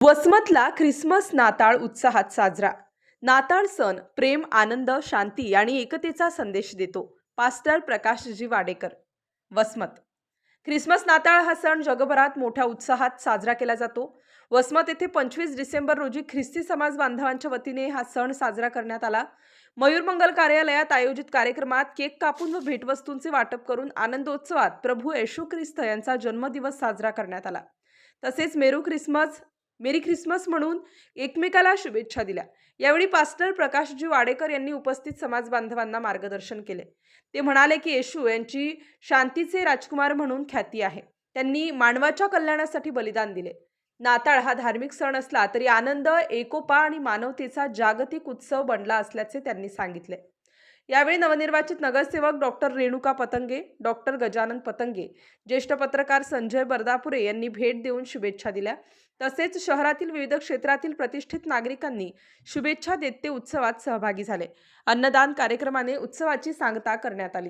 वसमतला Christmas नाताळ उत्साहात साजरा. नाताळ सण प्रेम आनंद शांती आणि एकतेचा संदेश देतो. पास्टर प्रकाशजी वाडेकर. वसमत. ख्रिसमस नाताळ हा सण जगभरात मोठ्या उत्साहात साजरा केला जातो. वसमत येथे पंचवीस डिसेंबर रोजी ख्रिस्ती समाज बांधवांच्या वतीने हा सण साजरा करण्यात आला. मयूरमंगल कार्यालयात आयोजित कार्यक्रमात केक कापून व भेटवस्तूंचे वाटप करून आनंदोत्सवात प्रभू येशू ख्रिस्त यांचा जन्मदिवस साजरा करण्यात आला. तसेच मेरू ख्रिसमस मेरी ख्रिसमस म्हणून एकमेकाला शुभेच्छा दिल्या. यावेळी पास्टर प्रकाशजी वाडेकर यांनी उपस्थित समाज बांधवांना मार्गदर्शन केले. ते म्हणाले की येशू यांची शांतीचे राजकुमार म्हणून ख्याती आहे. त्यांनी मानवाच्या कल्याणासाठी बलिदान दिले. नाताळ हा धार्मिक सण असला तरी आनंद एकोपा आणि मानवतेचा जागतिक उत्सव बनला असल्याचे त्यांनी सांगितले. यावेळी नवनिर्वाचित नगरसेवक डॉक्टर रेणुका पतंगे डॉक्टर गजानन पतंगे ज्येष्ठ पत्रकार संजय बर्दापुरे यांनी भेट देऊन शुभेच्छा दिल्या. तसेच शहरातील विविध क्षेत्रातील प्रतिष्ठित नागरिकांनी शुभेच्छा देत ते उत्सवात सहभागी झाले. अन्नदान कार्यक्रमाने उत्सवाची सांगता करण्यात आली.